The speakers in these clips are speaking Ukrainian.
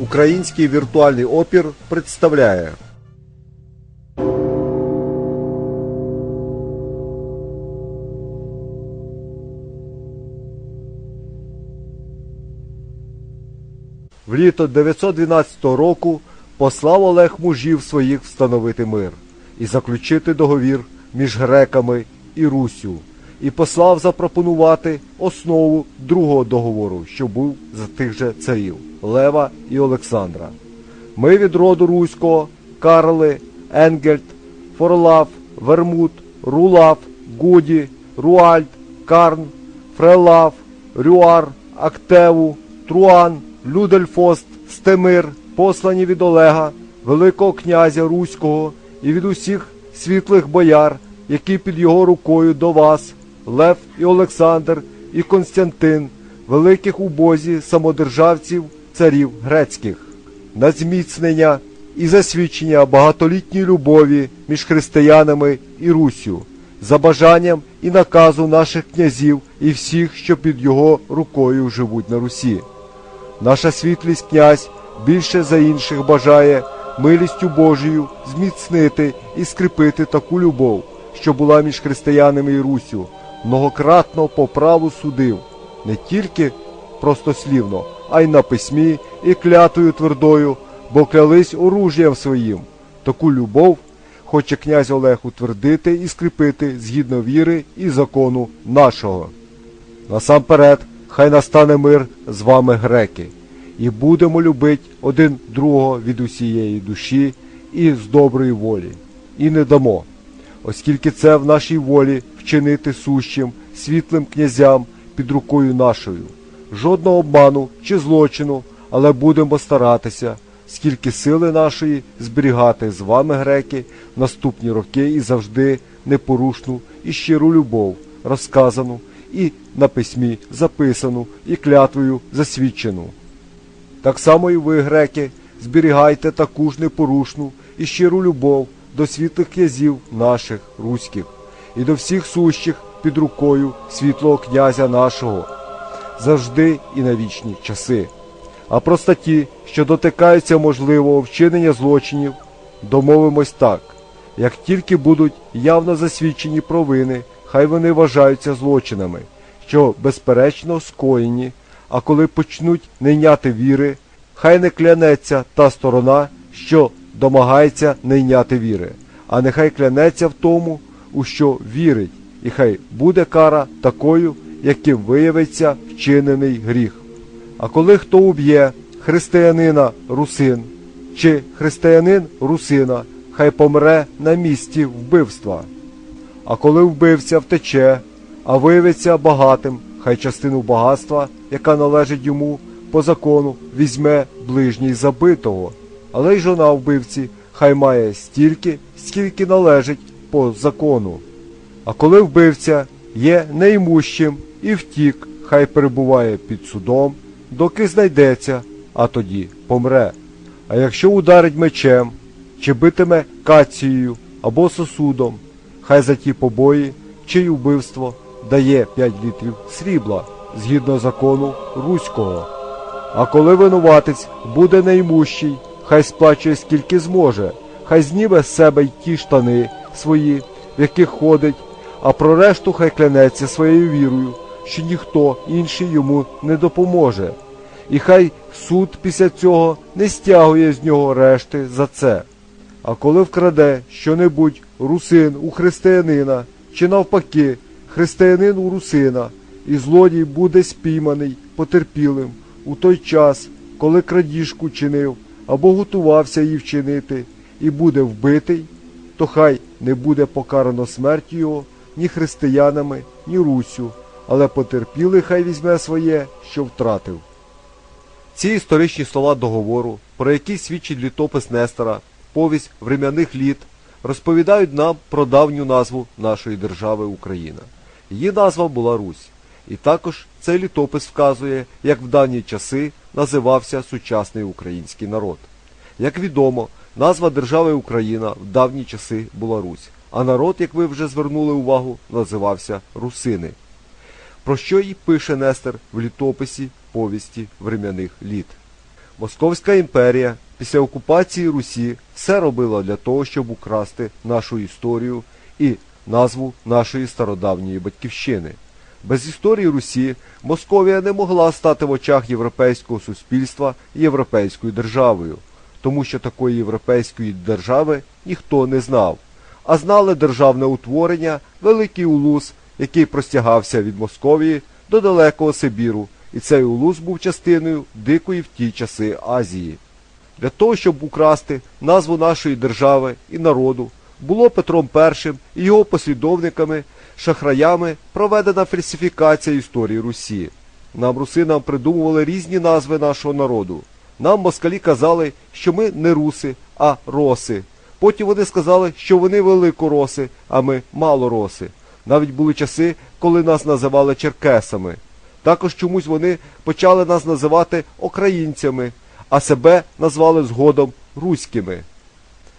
Український віртуальний опір представляє. В літо 912 року послав Олег мужів своїх встановити мир і заключити договір між греками і Руссю, і послав запропонувати основу другого договору, що був за тих же царів Лева і Олександра. Ми від роду Руського, Карли, Енгельд, Форлав, Вермут, Рулав, Гуді, Руальд, Карн, Фрелав, Рюар, Актеву, Труан, Людельфост, Стемир, послані від Олега, Великого князя Руського і від усіх світлих бояр, які під його рукою до вас, Лев і Олександр і Константин, великих у Бозі самодержавців, царів грецьких, на зміцнення і засвідчення багатолітньої любові між християнами і Руссю, за бажанням і наказу наших князів і всіх, що під його рукою живуть на Русі. Наша світлість князь більше за інших бажає милістю Божою зміцнити і скріпити таку любов, що була між християнами і Руссю, многократно по праву судив, не тільки простослівно, а й на письмі і клятою твердою, бо клялись оружієм своїм. Таку любов хоче князь Олег утвердити і скріпити згідно віри і закону нашого. Насамперед, хай настане мир з вами, греки, і будемо любити один другого від усієї душі і з доброї волі, і не дамо, оскільки це в нашій волі вчинити сущим світлим князям під рукою нашою. Жодного обману чи злочину, але будемо старатися, скільки сили нашої зберігати з вами, греки, наступні роки і завжди непорушну і щиру любов, розказану і на письмі записану і клятвою засвідчену. Так само і ви, греки, зберігайте таку ж непорушну і щиру любов до світлих князів наших руських і до всіх сущих під рукою світлого князя нашого, завжди і на вічні часи. А про статті, що дотикаються можливого вчинення злочинів, домовимось так. Як тільки будуть явно засвідчені провини, хай вони вважаються злочинами, що безперечно скоєні, а коли почнуть не йняти віри, хай не клянеться та сторона, що домагається не йняти віри, а нехай клянеться в тому, у що вірить, і хай буде кара такою, яким виявиться вчинений гріх. А коли хто уб'є християнина русин чи християнин русина, хай помре на місці вбивства. А коли вбивця втече, а виявиться багатим, хай частину багатства, яка належить йому по закону, візьме ближній забитого, але й жона вбивці хай має стільки, скільки належить по закону. А коли вбивця є неймущим і втік, хай перебуває під судом, доки знайдеться, а тоді помре. А якщо ударить мечем, чи битиме кацією або сосудом, хай за ті побої чи й убивство дає 5 літрів срібла згідно закону руського. А коли винуватець буде наймущий, хай сплачує скільки зможе, хай зніме з себе й ті штани свої, в яких ходить, а про решту хай клянеться своєю вірою, що ніхто інший йому не допоможе. І хай суд після цього не стягує з нього решти за це. А коли вкраде що-небудь русин у християнина, чи навпаки, християнин у русина, і злодій буде спійманий потерпілим у той час, коли крадіжку чинив або готувався її вчинити, і буде вбитий, то хай не буде покарано смертю його ні християнами, ні Руссю, але потерпілий хай візьме своє, що втратив. Ці історичні слова договору, про які свідчить літопис Нестора, повість врем'яних літ, розповідають нам про давню назву нашої держави Україна. Її назва була Русь. І також цей літопис вказує, як в давні часи називався сучасний український народ. Як відомо, назва держави Україна в давні часи була Русь, а народ, як ви вже звернули увагу, називався Русини. Про що і пише Нестер в літописі повісті врем'яних літ. Московська імперія після окупації Русі все робила для того, щоб украсти нашу історію і назву нашої стародавньої батьківщини. Без історії Русі Московія не могла стати в очах європейського суспільства європейською державою, тому що такої європейської держави ніхто не знав, а знали державне утворення Великий Улус, який простягався від Московії до далекого Сибіру, і цей улус був частиною дикої в ті часи Азії. Для того, щоб украсти назву нашої держави і народу, було Петром І і його послідовниками, шахраями проведена фальсифікація історії Русі. Нам русинам придумували різні назви нашого народу. Нам москалі казали, що ми не руси, а роси. Потім вони сказали, що вони великороси, а ми малороси. Навіть були часи, коли нас називали черкесами. Також чомусь вони почали нас називати українцями, а себе назвали згодом руськими.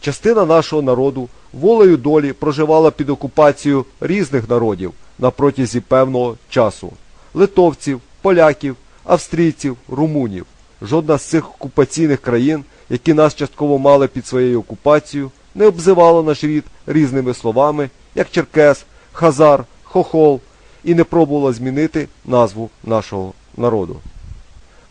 Частина нашого народу волею долі проживала під окупацією різних народів на протязі певного часу литовців, поляків, австрійців, румунів. Жодна з цих окупаційних країн, які нас частково мали під своєю окупацією, не обзивала наш рід різними словами, як черкес, хазар, хохол, і не пробувала змінити назву нашого народу.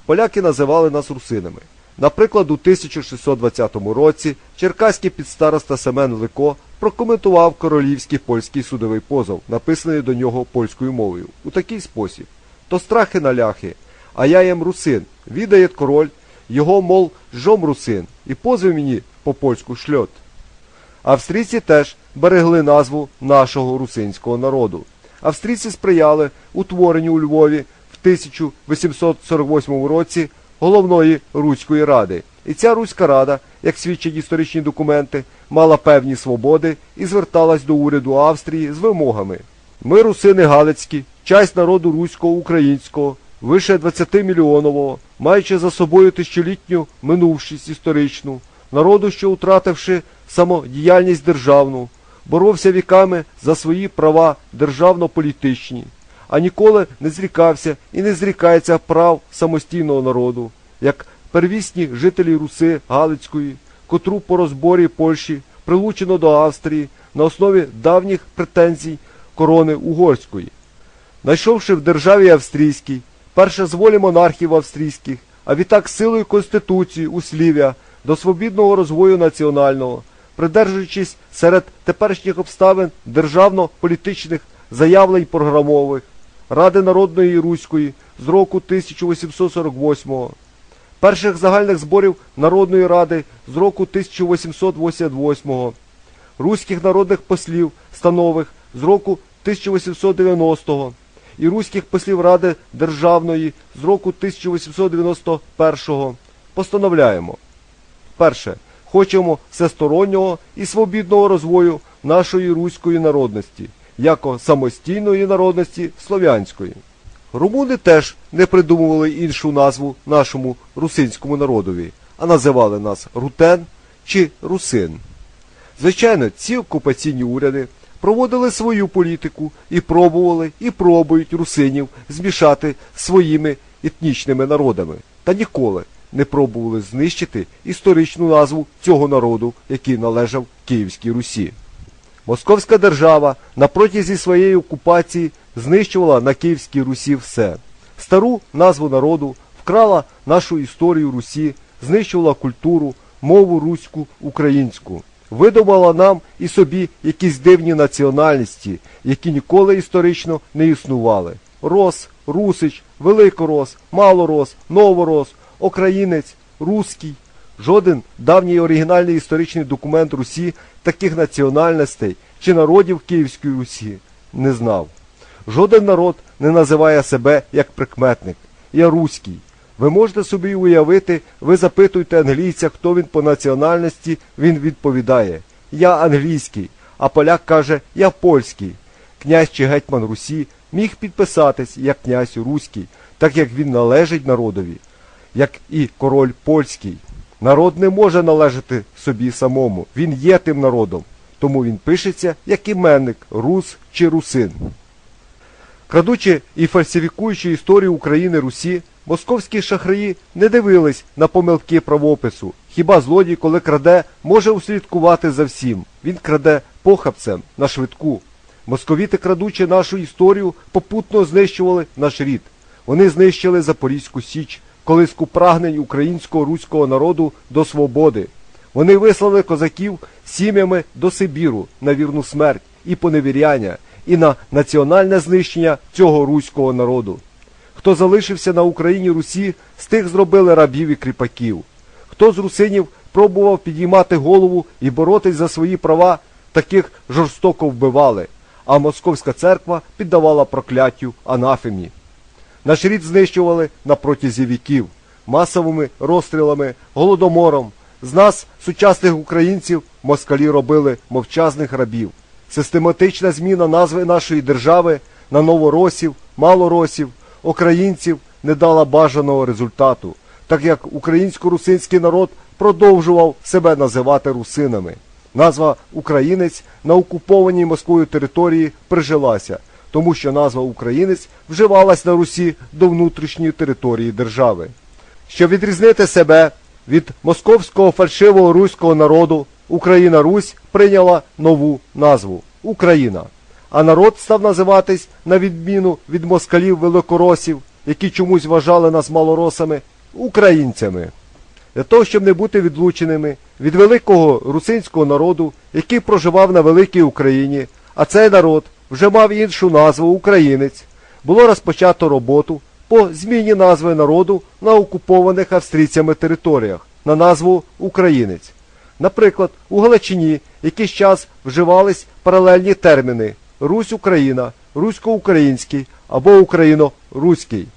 Поляки називали нас русинами. Наприклад, у 1620 році черкаський підстароста Семен Лико прокоментував королівський польський судовий позов, написаний до нього польською мовою, у такий спосіб. То страхи на ляхи, а я єм русин, відає король, його, мол, жом русин, і позов мені по польську шльот. Австрійці теж берегли назву нашого русинського народу. Австрійці сприяли утворенню у Львові в 1848 році головної Руської ради. І ця Руська рада, як свідчать історичні документи, мала певні свободи і зверталась до уряду Австрії з вимогами. Ми, русини Галицькі, часть народу руського українського, вище 20 мільйонового, маючи за собою тисячолітню минувшість історичну, народу, що втративши самодіяльність державну, боровся віками за свої права державно-політичні, а ніколи не зрікався і не зрікається прав самостійного народу, як первісні жителі Руси Галицької, котру по розборі Польщі прилучено до Австрії на основі давніх претензій корони Угорської. Найшовши в державі австрійській, перше з волі монархів австрійських, а відтак силою Конституції услів'я до свобідного розвою національного, придержуючись серед теперішніх обставин державно-політичних заявлень програмових Ради Народної Руської з року 1848, перших загальних зборів Народної Ради з року 1888, руських народних послів станових з року 1890 і руських послів Ради Державної з року 1891 постановляємо. Перше. Хочемо всестороннього і свобідного розвою нашої руської народності, яко самостійної народності слов'янської. Румуни теж не придумували іншу назву нашому русинському народові, а називали нас рутен чи русин. Звичайно, ці окупаційні уряди проводили свою політику і пробували і пробують русинів змішати своїми етнічними народами, та ніколи не пробували знищити історичну назву цього народу, який належав Київській Русі. Московська держава на протязі своєї окупації знищувала на Київській Русі все. Стару назву народу вкрала нашу історію Русі, знищувала культуру, мову руську, українську. Видумала нам і собі якісь дивні національності, які ніколи історично не існували. Рос, Русич, Великорос, Малорос, Новорос, Українець, Руський. Жоден давній оригінальний історичний документ Русі таких національностей чи народів Київської Русі не знав. Жоден народ не називає себе як прикметник. Я руський. Ви можете собі уявити, ви запитуєте англійця, хто він по національності, він відповідає Я англійський, а поляк каже Я польський. Князь чи гетьман Русі міг підписатись як князь руський, так як він належить народові, як і король польський. Народ не може належати собі самому, він є тим народом, тому він пишеться як іменник рус чи русин. Крадучи і фальсифікуючи історію України Русі, Московські шахраї не дивились на помилки правопису. Хіба злодій, коли краде, може услідкувати за всім. Він краде похабцем на швидку. Московіти, крадучи нашу історію, попутно знищували наш рід. Вони знищили Запорізьку Січ, колиску прагнень українського руського народу до свободи. Вони вислали козаків сім'ями до Сибіру на вірну смерть і поневіряння, і на національне знищення цього руського народу. Хто залишився на Україні Русі, з тих зробили рабів і кріпаків. Хто з русинів пробував підіймати голову і боротись за свої права, таких жорстоко вбивали, а московська церква піддавала прокляттю анафемі. Наш рід знищували на протязі віків, масовими розстрілами, голодомором. З нас, сучасних українців, москалі робили мовчазних рабів. Систематична зміна назви нашої держави на новоросів, малоросів, українців не дала бажаного результату, так як українсько-русинський народ продовжував себе називати русинами. Назва українець на окупованій Москвою території прижилася, тому що назва українець вживалась на Русі до внутрішньої території держави. Щоб відрізнити себе від московського фальшивого руського народу, Україна Русь прийняла нову назву Україна. А народ став називатись, на відміну від москалів великоросів, які чомусь вважали нас малоросами, українцями. Для того, щоб не бути відлученими від великого русинського народу, який проживав на великій Україні, а цей народ вже мав іншу назву українець, було розпочато роботу по зміні назви народу на окупованих австрійцями територіях на назву українець. Наприклад, у Галичині якийсь час вживались паралельні терміни Русь Україна, Русько-Український або Україно-Руський.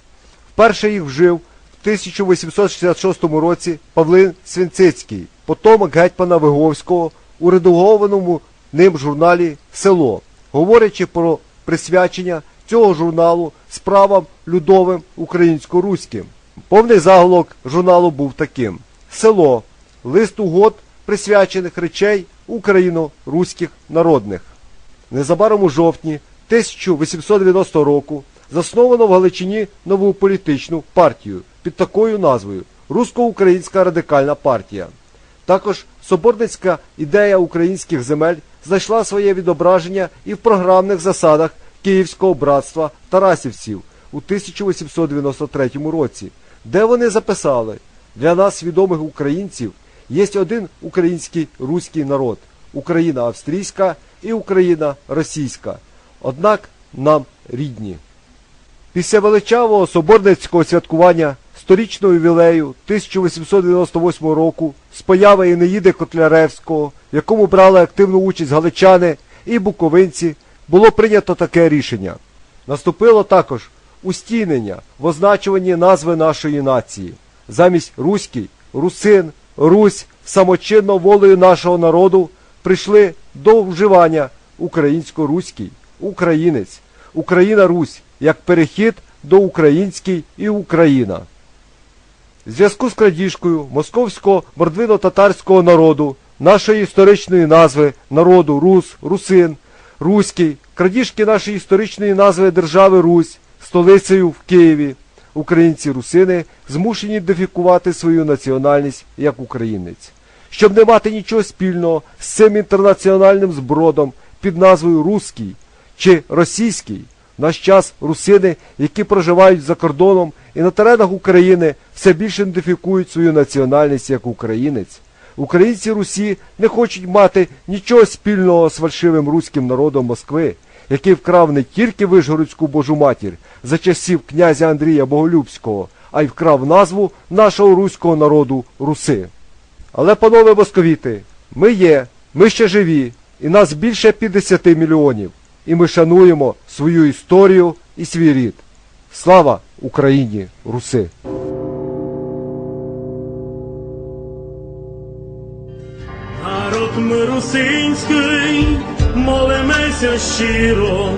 Вперше їх вжив в 1866 році Павлин Свинцицький, потомок гетьмана Виговського у редагованому ним журналі Село, говорячи про присвячення цього журналу справам людовим українсько-руським. Повний заголовок журналу був таким: Село, лист угод присвячених речей україно-руських народних. Незабаром у жовтні 1890 року засновано в Галичині нову політичну партію під такою назвою Русско-Українська радикальна партія. Також соборницька ідея українських земель знайшла своє відображення і в програмних засадах Київського братства Тарасівців у 1893 році, де вони записали для нас відомих українців є один український руський народ Україна австрійська і Україна російська, однак нам рідні. Після величавого соборницького святкування сторічного ювілею 1898 року з появи Інеїди Котляревського, в якому брали активну участь галичани і буковинці, було прийнято таке рішення. Наступило також устінення в означуванні назви нашої нації. Замість руський, русин, русь самочинно волею нашого народу прийшли до вживання українсько-руський, українець, Україна-Русь як перехід до український і Україна. Зв'язку з крадіжкою московського мордвино-татарського народу, нашої історичної назви народу Рус, Русин, Руський, крадіжки нашої історичної назви держави Русь, столицею в Києві, українці-русини змушені ідентифікувати свою національність як українець. Щоб не мати нічого спільного з цим інтернаціональним збродом під назвою Руський чи Російський, наш час русини, які проживають за кордоном і на теренах України, все більше ідентифікують свою національність як українець. Українці Русі не хочуть мати нічого спільного з фальшивим руським народом Москви, який вкрав не тільки Вишгородську Божу матір за часів князя Андрія Боголюбського, а й вкрав назву нашого руського народу Руси. Але, панове московіти, ми є, ми ще живі, і нас більше 50 мільйонів, і ми шануємо свою історію і свій рід. Слава Україні, Руси! Народ ми русинський, молимося щиро,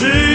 see.